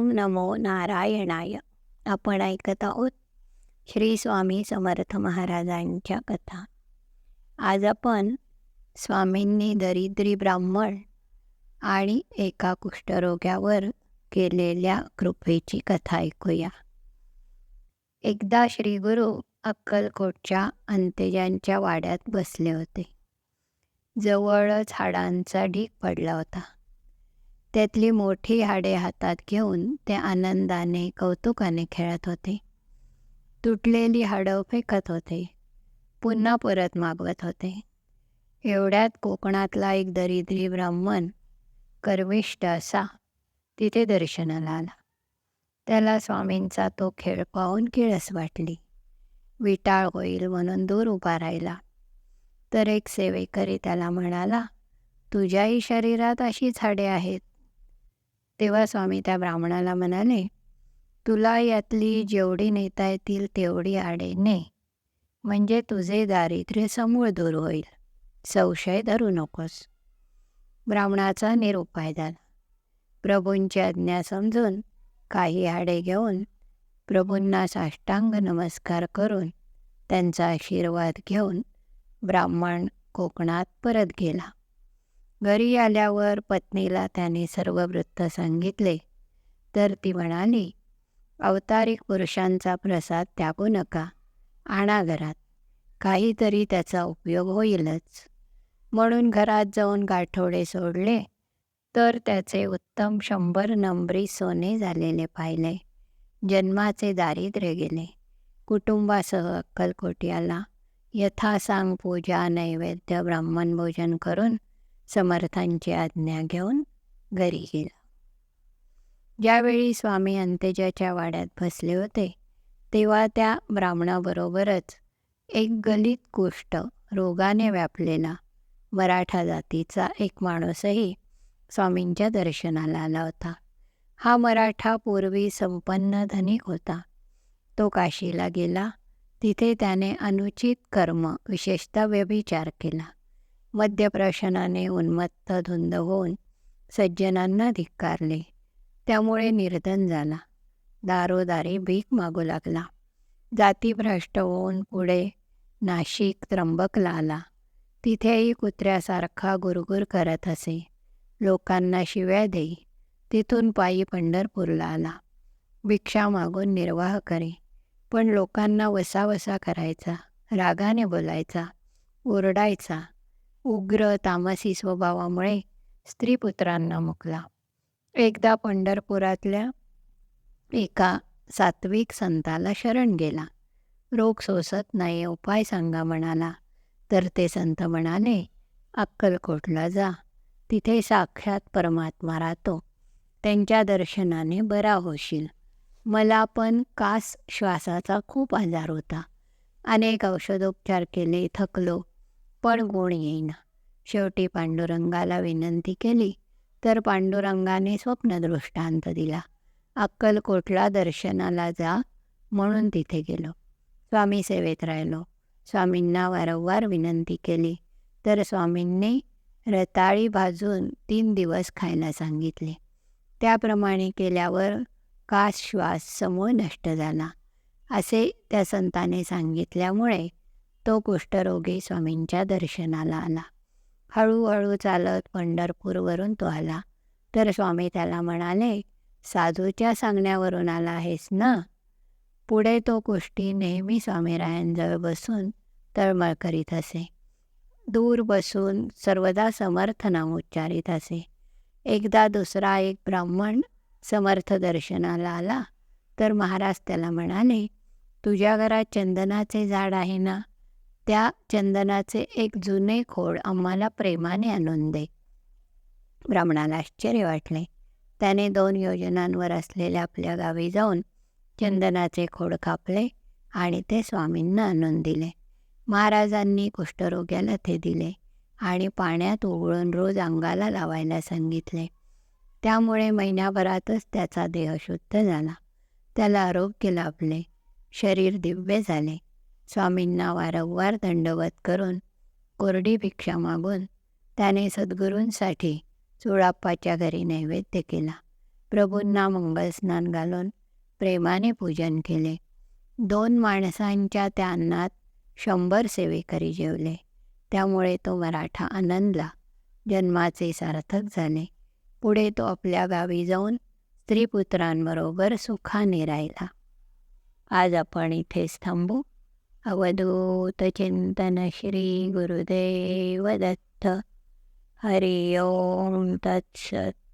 ओम नमो नारायणाय. आपण ऐकत आहोत श्री स्वामी समर्थ महाराजांच्या कथा. आज आपण स्वामींनी दरिद्री ब्राह्मण आणि एका कुष्ठरोग्यावर केलेल्या कृपेची कथा ऐकूया. एकदा श्रीगुरु अक्कलकोटच्या अंत्यजांच्या वाड्यात बसले होते. जवळच हाडांचा ढीक पडला होता. त्यातली मोठी हाडे हातात घेऊन ते आनंदाने कौतुकाने खेळत होते. तुटलेली हाडं फेकत होते. पुन्हा परत मागवत होते. एवढ्यात कोकणातला एक दरिद्री ब्राह्मण कर्मिष्ट असा तिथे दर्शनाला आला. त्याला स्वामींचा तो खेळ पाहून किळस वाटली. विटाळ होईल म्हणून दूर उभा राहिला. तर एक सेवेकरी त्याला म्हणाला तुझ्याही शरीरात अशीच झाडे आहेत. तेव्हा स्वामी त्या ब्राह्मणाला म्हणाले तुला यातली जेवढी नेता येतील तेवढी आडे ने. म्हणजे तुझे दारिद्र्य समूळ दूर होईल. संशय धरू नकोस. ब्राह्मणाचा निरुपाय झाला. प्रभूंची आज्ञा समजून काही हाडे घेऊन प्रभूंना साष्टांग नमस्कार करून त्यांचा आशीर्वाद घेऊन ब्राह्मण कोकणात परत गेला. घरी आल्यावर पत्नीला त्याने सर्व वृत्त सांगितले. तर ती म्हणाली अवतारिक पुरुषांचा प्रसाद त्यागू नका. आणा घरात. काहीतरी त्याचा उपयोग होईलच. म्हणून घरात जाऊन गाठोडे सोडले. तर त्याचे उत्तम शंभर नंबरी सोने झालेले पाहिले. जन्माचे दारिद्र्य गेले. कुटुंबासह अक्कलकोटी आला यथासांग पूजा नैवेद्य ब्राह्मण भोजन करून समर्थांची आज्ञा घेऊन घरी गेला. ज्यावेळी स्वामी अंतेजाच्या वाड्यात बसले होते तेव्हा त्या ब्राह्मणाबरोबरच एक गलित गोष्ट रोगाने व्यापलेला मराठा जातीचा एक माणूसही स्वामींच्या दर्शनाला आला होता. हा मराठा पूर्वी संपन्न धनिक होता. तो काशीला गेला. तिथे त्याने अनुचित कर्म विशेषतः व्यभिचार केला. मद्यप्राशनाने उन्मत्त धुंद होऊन सज्जनांना धिक्कारले. त्यामुळे निर्धन झाला. दारोदारी भीक मागू लागला. जातीभ्रष्ट होऊन पुढे नाशिक त्र्यंबकला आला. तिथेही कुत्र्यासारखा गुरगुर करत असे. लोकांना शिव्या देई. तिथून पायी पंढरपूरला आला. भिक्षा मागून निर्वाह करे. पण लोकांना वसावसा करायचा रागाने बोलायचा ओरडायचा उग्र तामसी स्वभावामुळे स्त्रीपुत्रांना मुकला. एकदा पंढरपुरातल्या एका सात्विक संताला शरण गेला. रोग सोसत नाही उपाय सांगा म्हणाला. तर ते संत म्हणाले अक्कलकोटला जा. तिथे साक्षात परमात्मा राहतो. त्यांच्या दर्शनाने बरा होशील. मला पण कास श्वासाचा खूप आजार होता. अनेक औषधोपचार केले थकलो. पण गुण येईना. शेवटी पांडुरंगाला विनंती केली तर पांडुरंगाने स्वप्नदृष्टांत दिला. अक्कलकोटला दर्शनाला जा म्हणून तिथे गेलो. स्वामी सेवेत राहिलो. स्वामींना वारंवार विनंती केली तर स्वामींनी रताळी भाजून तीन दिवस खायला सांगितले. त्याप्रमाणे केल्यावर कास श्वास समूळ नष्ट झाला. असे त्या संताने सांगितल्यामुळे तो कुष्ठरोगी स्वामींच्या दर्शनाला आला. हळूहळू चालत पंढरपूरवरून तो आला. तर स्वामी त्याला म्हणाले साधूच्या सांगण्यावरून आला आहेस ना? पुढे तो कुष्टी नेहमी स्वामीरायांजवळ बसून तळमळ करीत असे. दूर बसून सर्वदा समर्थ नाम उच्चारित असे. एकदा दुसरा एक ब्राह्मण समर्थ दर्शनाला आला. तर महाराज त्याला म्हणाले तुझ्या घरात चंदनाचे झाड आहे ना? त्या चंदनाचे एक जुने खोड आम्हाला प्रेमाने आणून दे. ब्राह्मणाला आश्चर्य वाटले. त्याने दोन योजनांवर असलेल्या आपल्या गावी जाऊन चंदनाचे खोड कापले आणि ते स्वामींना आणून दिले. महाराजांनी कुष्ठरोग्याला ते दिले आणि पाण्यात उघळून रोज अंगाला लावायला सांगितले. त्यामुळे महिन्याभरातच त्याचा देह शुद्ध झाला. त्याला आरोग्य लाभले. शरीर दिव्य झाले. स्वामींना वारंवार दंडवत करून कोरडी भिक्षा मागून त्याने सद्गुरूंसाठी चुळाप्पाच्या घरी नैवेद्य केला. प्रभूंना मंगलस्नान घालून प्रेमाने पूजन केले. दोन माणसांच्या त्या अन्नात शंभर सेवेकरी जेवले. त्यामुळे तो मराठा आनंदला जन्माचे सार्थक झाले. पुढे तो आपल्या गावी जाऊन स्त्रीपुत्रांबरोबर सुखाने राहिला. आज आपण इथेच थांबू. अवधूतचिन्तनश्री गुरुदेवदत्त दत्त हरि ओं तत्सत्